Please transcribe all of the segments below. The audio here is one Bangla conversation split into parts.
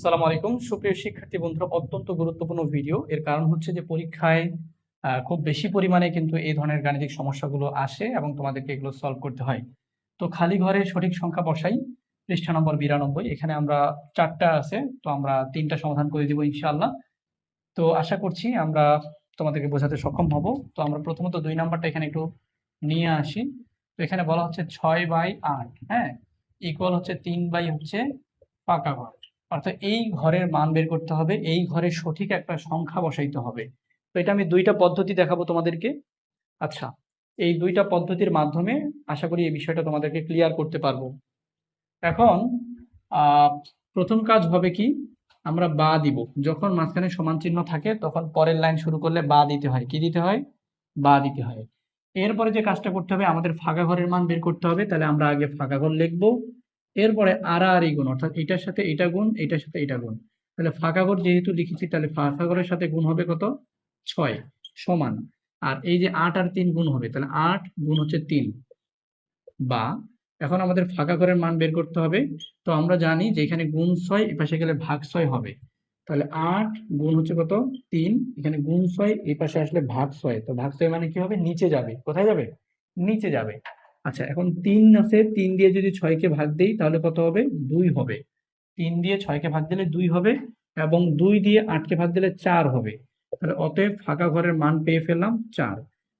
আসসালামু আলাইকুম। সুপ্রিয় শিক্ষার্থী বন্ধুরা, অত্যন্ত গুরুত্বপূর্ণ ভিডিও। এর কারণ হচ্ছে যে পরীক্ষায় খুব বেশি পরিমাণে কিন্তু এই ধরনের গাণিতিক সমস্যাগুলো আসে এবং তোমাদেরকে এগুলো সলভ করতে হয়। তো খালি ঘরে সঠিক সংখ্যা বসাই, পৃষ্ঠা নম্বর বিরানব্বই। এখানে আমরা চারটা আছে, তো আমরা তিনটা সমাধান করে দিব ইনশাল্লাহ তো আশা করছি আমরা তোমাদেরকে বোঝাতে সক্ষম হব। তো আমরা প্রথমত দুই নাম্বারটা এখানে একটু নিয়ে আসি। তো এখানে বলা হচ্ছে ছয় বাই আট হ্যাঁ? ইকুয়াল হচ্ছে তিন বাই হচ্ছে পাকা ঘর। অর্থাৎ এই ঘরের মান বের করতে হবে, এই ঘরের সঠিক একটা সংখ্যা বসাইতে হবে। তো এটা আমি দুইটা পদ্ধতি দেখাবো তোমাদেরকে। আচ্ছা এই দুইটা পদ্ধতির মাধ্যমে আশা করি এই বিষয়টা তোমাদেরকে ক্লিয়ার করতে পারব। এখন প্রথম কাজ হবে কি? আমরা বা দিব। যখন মাঝখানে সমান চিহ্ন থাকে, তখন পরের লাইন শুরু করলে বা দিতে হয়। কি দিতে হয়? বা দিতে হয়। এরপরে যে কাজটা করতে হবে, আমাদের ফাঁকা ঘরের মান বের করতে হবে। তাহলে আমরা আগে ফাঁকা ঘর লিখব। এরপরে আর আড়াআড়ি গুণ, অর্থাৎ এটার সাথে এটা গুণ, এটার সাথে এটা গুণ। তাহলে ফাঁকা ঘর যেহেতু লিখেছি, তাহলে ফাঁকা ঘরের সাথে গুণ হবে কত? ছয়, সমান। আর এই যে আট আর তিন গুণ হবে, তাহলে আট গুণ হচ্ছে তিন। বা এখন আমাদের ফাঁকা ঘরের মান বের করতে হবে। তো আমরা জানি যে এখানে গুণ ছয়, এ পাশে গেলে ভাগ ছয় হবে। তাহলে আট গুণ হচ্ছে কত? তিন। এখানে গুণ ছয় এই পাশে আসলে ভাগ ছয়। তো ভাগ ছয় মানে কি হবে? নিচে যাবে। কোথায় যাবে? নিচে যাবে। আচ্ছা এখন তিন আছে, তিন দিয়ে যদি ছয়কে ভাগ দেই, তাহলে কত হবে? দুই হবে। তিন দিয়ে ছয়কে ভাগ দিলে দুই হবে এবং দুই দিয়ে আটকে ভাগ দিলে চার হবে। তাহলে অতএব ফাঁকা ঘরের মান পেয়ে ফেললাম চার।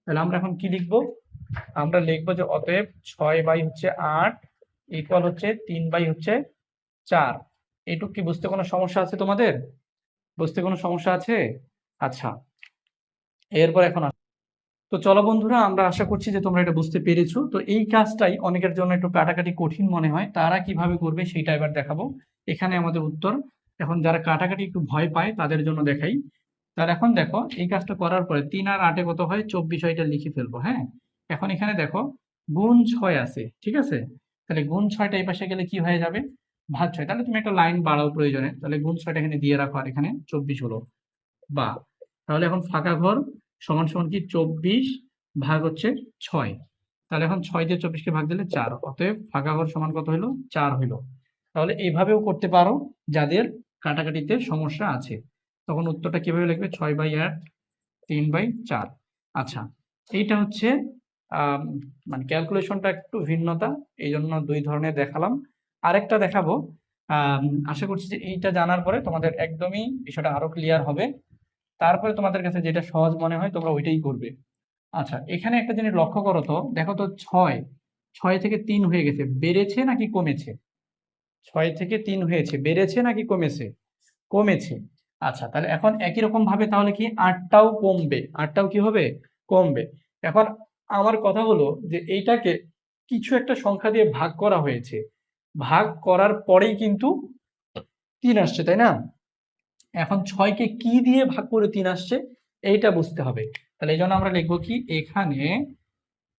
তাহলে আমরা এখন কি লিখব? আমরা লিখব যে অতএব ছয় বাই হচ্ছে আট ইকুয়াল হচ্ছে তিন বাই হচ্ছে চার। এইটুক কি বুঝতে কোনো সমস্যা আছে তোমাদের? বুঝতে কোনো সমস্যা আছে? আচ্ছা এরপর এখন তো চলো বন্ধুরা, আমরা আশা করছি যে তোমরা এটা বুঝতে পেরেছ। তো এই কাজটাই অনেকের জন্য একটু কাটাকাটি কঠিন মনে হয়। তারা কীভাবে করবে সেটা এবার দেখাবো। এখানে আমাদের উত্তর। এখন যারা কাটাকাটি একটু ভয় পায়, তাদের জন্য দেখাই। তাহলে এখন দেখো, এই কাজটা করার পরে তিন আর আটে কত হয়? চব্বিশ এটা লিখে ফেলব হ্যাঁ? এখন এখানে দেখো, গুণ ছয় আছে, ঠিক আছে? তাহলে গুণ ছয়টা এই পাশে গেলে কি হয়ে যাবে? ভাগ ছয়। তাহলে তুমি একটা লাইন বাড়াও প্রয়োজনে। তাহলে গুণ ছয়টা এখানে দিয়ে রাখো, আর এখানে চব্বিশ হলো। বা তাহলে এখন ফাঁকা ঘর। সমান সমান কি চব্বিশ ভাগ হচ্ছে ছয়। তাহলে এখন ছয় দিয়ে চব্বিশকে ভাগ দিলে চার। অতএব ফাঁকা ঘর সমান কত হলো চার হইল। তাহলে এইভাবেও করতে পারো যাদের কাটাকাটিতে সমস্যা আছে। তখন উত্তরটা কীভাবে লিখবে? ছয় বাই আট তিন বাই চার। আচ্ছা এইটা হচ্ছে মানে ক্যালকুলেশনটা একটু ভিন্নতা এই জন্য দুই ধরনের দেখালাম। আরেকটা দেখাবো। আশা করছি যে এইটা জানার পরে তোমাদের একদমই বিষয়টা আরও ক্লিয়ার হবে। তারপরে তোমাদের কাছে যেটা সহজ মনে হয়, তোমরা ওইটাই করবে। আচ্ছা এখানে একটা জিনিস লক্ষ্য করো তো, দেখো তো ছয় ছয় থেকে তিন হয়ে গেছে। বেড়েছে নাকি কমেছে? ছয় থেকে তিন হয়েছে। বেড়েছে নাকি কমেছে? কমেছে। আচ্ছা তাহলে এখন একই রকম ভাবে তাহলে কি আটটাও কমবে? আটটাও কি হবে? কমবে। এখন আমার কথা হলো যে এইটাকে কিছু একটা সংখ্যা দিয়ে ভাগ করা হয়েছে। ভাগ করার পরেই কিন্তু তিন আসছে, তাই না? এখন ছয়কে কি দিয়ে ভাগ করে তিন আসছে, এইটা বুঝতে হবে। তাহলে এই জন্য আমরা লিখব কি, এখানে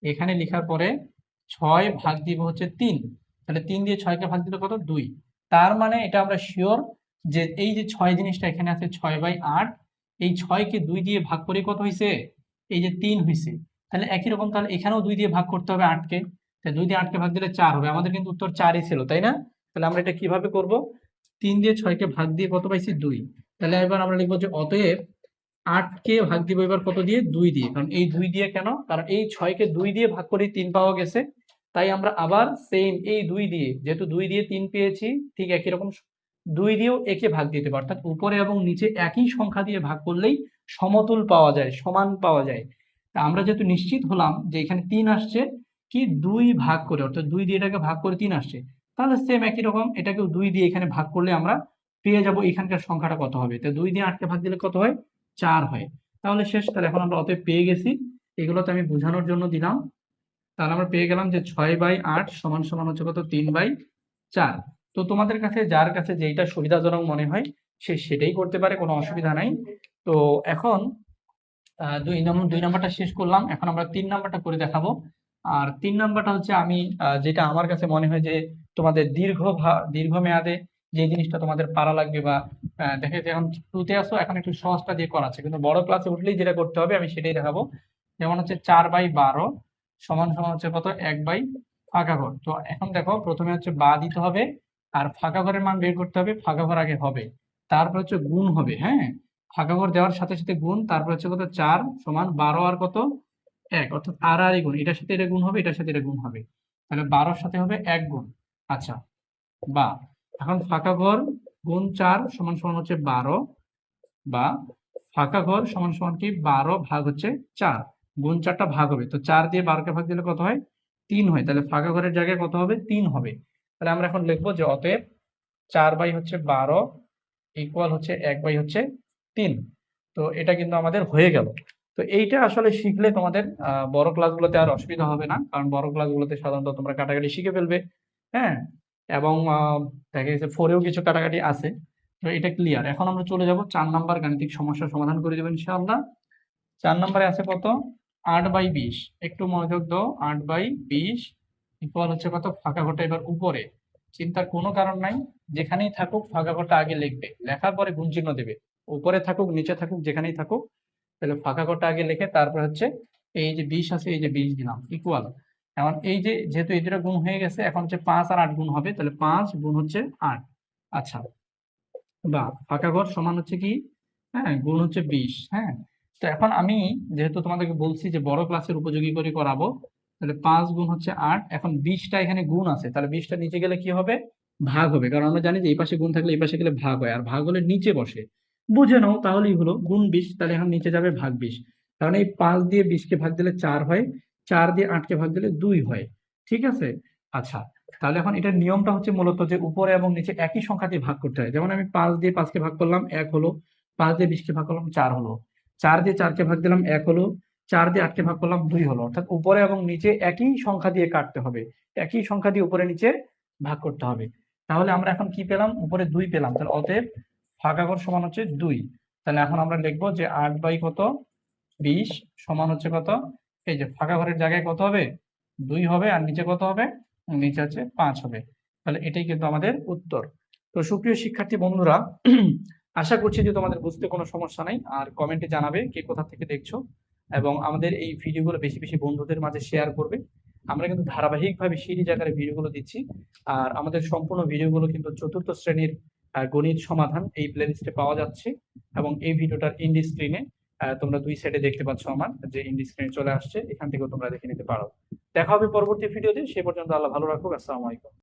এখানে লেখার পরে ছয় ভাগ দিব হচ্ছে তিন। তাহলে তিন দিয়ে ছয়কে ভাগ দিলে কত? দুই। তার মানে এটা আমরা শিওর যে এই যে ছয় জিনিসটা এখানে আছে, ছয় বাই আট, এই ছয়কে দুই দিয়ে ভাগ করে কত হয়েছে এই যে তিন হয়েছে তাহলে একই রকম, তাহলে এখানেও দুই দিয়ে ভাগ করতে হবে আটকে। তাহলে দুই দিয়ে আটকে ভাগ দিলে চার হবে। আমাদের কিন্তু উত্তর চারই ছিল, তাই না? তাহলে আমরা এটা কীভাবে করব? তিন দিয়ে ছয়কে ভাগ দিয়ে কত পাইছি? দুই। তাহলে এবার আমরা লিখব যে অতএব আটকে ভাগ দিব এবার কত দিয়ে? দুই দিয়ে। কারণ এই দুই দিয়ে কেন? কারণ এই ছয়কে দুই দিয়ে ভাগ করে তিন পাওয়া গেছে। তাই আমরা আবার সেম এই দুই দিয়ে, যেহেতু দুই দিয়ে তিন পেয়েছি, ঠিক একই রকম দুই দিয়েও একে ভাগ দিতে পারে। অর্থাৎ উপরে এবং নিচে একই সংখ্যা দিয়ে ভাগ করলেই সমতুল পাওয়া যায়, সমান পাওয়া যায়। তা আমরা যেহেতু নিশ্চিত হলাম যে এখানে তিন আসছে, কি দুই ভাগ করে, অর্থাৎ দুই দিয়ে এটাকে ভাগ করে তিন আসছে। তাহলে সেম একই রকম, এটাকেও দুই দিয়ে এখানে ভাগ করলে আমরা পেয়ে যাব, এখানকার সংখ্যাটা কত হবে? তো দুই দিয়ে আটকে ভাগ দিলে কত হয়? চার হয়। তাহলে শেষ, তাহলে এখন আমরা অতএব পেয়ে গেছি। এগুলো তো আমি বোঝানোর জন্য দিলাম। তাহলে আমরা পেয়ে গেলাম যে ছয় বাই আট সমান সমান হচ্ছে কত? তিন বাই চার। তো তোমাদের কাছে, যার কাছে যেইটা সুবিধাজনক মনে হয়, সে সেটাই করতে পারে, কোনো অসুবিধা নাই। তো এখন দুই নম্বর দুই নাম্বারটা শেষ করলাম। এখন আমরা তিন নাম্বারটা করে দেখাবো। আর তিন নাম্বারটা হচ্ছে আমি যেটা আমার কাছে মনে হয় যে তোমাদের দীর্ঘ ভা- দীর্ঘমেয়াদে যে জিনিসটা তোমাদের পারা লাগবে বা দেখে যে এখন টুতে আসো, এখন একটু সহজটা দিয়ে করাচ্ছে কিন্তু বড় ক্লাসে উঠলেই যেটা করতে হবে, আমি সেটাই দেখাবো। যেমন হচ্ছে চার বাই বারো সমান সমান হচ্ছে কত? এক বাই ফাঁকা ঘর। তো এখন দেখো, প্রথমে হচ্ছে বা দিতে হবে, আর ফাঁকা ঘরের মান বের করতে হবে, ফাঁকা ঘর আগে হবে। তারপর হচ্ছে গুণ হবে হ্যাঁ? ফাঁকা ঘর দেওয়ার সাথে সাথে গুণ, তারপর হচ্ছে কত? চার সমান বারো আর কত? এক। অর্থাৎ আর আর গুণ। এটার সাথে এটা গুণ হবে, এটার সাথে এটা গুণ হবে। তাহলে বারোর সাথে হবে এক গুণ। আচ্ছা বা এখন ফাঁকা ঘর গুণ চার সমান সমান হচ্ছে বারো বা ফাঁকা ঘর সমান সমান কি? বারো ভাগ হচ্ছে চার। গুণ চারটা ভাগ হবে। তো চার দিয়ে বারোকে ভাগ দিলে কত হয়? তিন হয়। তাহলে ফাঁকা ঘরের জায়গায় কত হবে? তিন হবে। তাহলে আমরা এখন লিখব যে অতএব চার বাই হচ্ছে বারো ইকুয়াল হচ্ছে এক বাই হচ্ছে তিন। তো এটা কিন্তু আমাদের হয়ে গেল। তো এইটা আসলে শিখলে তোমাদের বড় ক্লাসগুলোতে আর অসুবিধা হবে না। কারণ বড় ক্লাসগুলোতে সাধারণত তোমরা কাটাকাটি শিখে ফেলবে। হ্যাঁ? এবং দেখা গেছে ফোরেও কিছু কাটাকাটি আছে। তো এটা ক্লিয়ার এখন আমরা চলে যাব চার নাম্বার গাণিতিক সমস্যার সমাধান করে দেবো ইনশাআল্লাহ। চার নম্বরে আছে কত? আট বাই বিশ। একটু মনোযোগ দাও। আট বাই বিশ ইকুয়াল হচ্ছে কত? ফাঁকা ঘরটা এবার উপরে। চিন্তার কোনো কারণ নাই। যেখানেই থাকুক ফাঁকা ঘরটা আগে লিখবে। লেখার পরে গুণ চিহ্ন দেবে। উপরে থাকুক, নিচে থাকুক, যেখানেই থাকুক, তাহলে ফাঁকা ঘরটা আগে লিখে তারপর হচ্ছে এই যে বিশ আছে, এই যে বিশ দিলাম। ইকুয়াল এখন এই যে যেহেতু এই দুটা গুণ হয়ে গেছে, এখন হচ্ছে পাঁচ আর আট গুণ হবে, তাহলে পাঁচ গুণ হচ্ছে আট। আচ্ছা বা ফাঁকা ঘর সমান হচ্ছে কি? হ্যাঁ গুণ হচ্ছে বিশ হ্যাঁ? তো এখন আমি যেহেতু তোমাদেরকে বলছি যে বড় ক্লাসের উপযোগী করে করাবো, তাহলে পাঁচ গুণ হচ্ছে আট, এখন বিশটা এখানে গুণ আছে, তাহলে বিশটা নিচে গেলে কি হবে? ভাগ হবে, কারণ আমরা জানি যে এই পাশে গুণ থাকলে এই পাশে গেলে ভাগ হয়, আর ভাগ হলে নিচে বসে। বুঝে নাও, তাহলেই হলো, গুণ বিশ, তাহলে এখন নিচে যাবে ভাগ বিশ। কারণ এই পাঁচ দিয়ে বিশকে ভাগ দিলে চার হয় চার দিয়ে আটকে ভাগ দিলে দুই হয়। ঠিক আছে? আচ্ছা তাহলে এখন এটার নিয়মটা হচ্ছে মূলত যে উপরে এবং নিচে একই সংখ্যা দিয়ে ভাগ করতে হয়। যেমন আমি পাঁচ দিয়ে পাঁচকে ভাগ করলাম, এক হলো, পাঁচ দিয়ে বিশকে ভাগ করলাম, চার হলো। চার দিয়ে চারকে ভাগ দিলাম, এক হলো, চার দিয়ে আটকে ভাগ করলাম, দুই হলো। অর্থাৎ উপরে এবং নিচে একই সংখ্যা দিয়ে কাটতে হবে। একই সংখ্যা দিয়ে উপরে নিচে ভাগ করতে হবে। তাহলে আমরা এখন কি পেলাম? উপরে দুই পেলাম। তাহলে অতএব ফাঁকা সমান হচ্ছে দুই। তাহলে এখন আমরা লিখব যে আট বাই কত? বিশ সমান হচ্ছে কত? এই যে ফাঁকা ঘরের জায়গায় কত হবে? দুই হবে, আর নিচে কত হবে? নিচে হচ্ছে পাঁচ হবে। তাহলে এটাই কিন্তু আমাদের উত্তর। তো সুপ্রিয় শিক্ষার্থী বন্ধুরা, আশা করছি যে তোমাদের বুঝতে কোনো সমস্যা নাই, আর কমেন্টে জানাবে কে কোথা থেকে দেখছ, এবং আমাদের এই ভিডিওগুলো বেশি বেশি বন্ধুদের মাঝে শেয়ার করবে। আমরা কিন্তু ধারাবাহিকভাবে সিরিজ আকারে ভিডিওগুলো দিচ্ছি, আর আমাদের সম্পূর্ণ ভিডিওগুলো কিন্তু চতুর্থ শ্রেণির গণিত সমাধান এই প্লেলিস্টে পাওয়া যাচ্ছে, এবং এই ভিডিওটার ইন্ডি স্ক্রিনে তোমরা দুই সাইডে দেখতে পাচ্ছ আমার, যে ইন্ডি স্ক্রিনে চলে আসছে, এখান থেকেও তোমরা দেখে নিতে পারো। দেখা হবে পরবর্তী ভিডিওতে সে পর্যন্ত আল্লাহ ভালো রাখুক, আসসালামু আলাইকুম।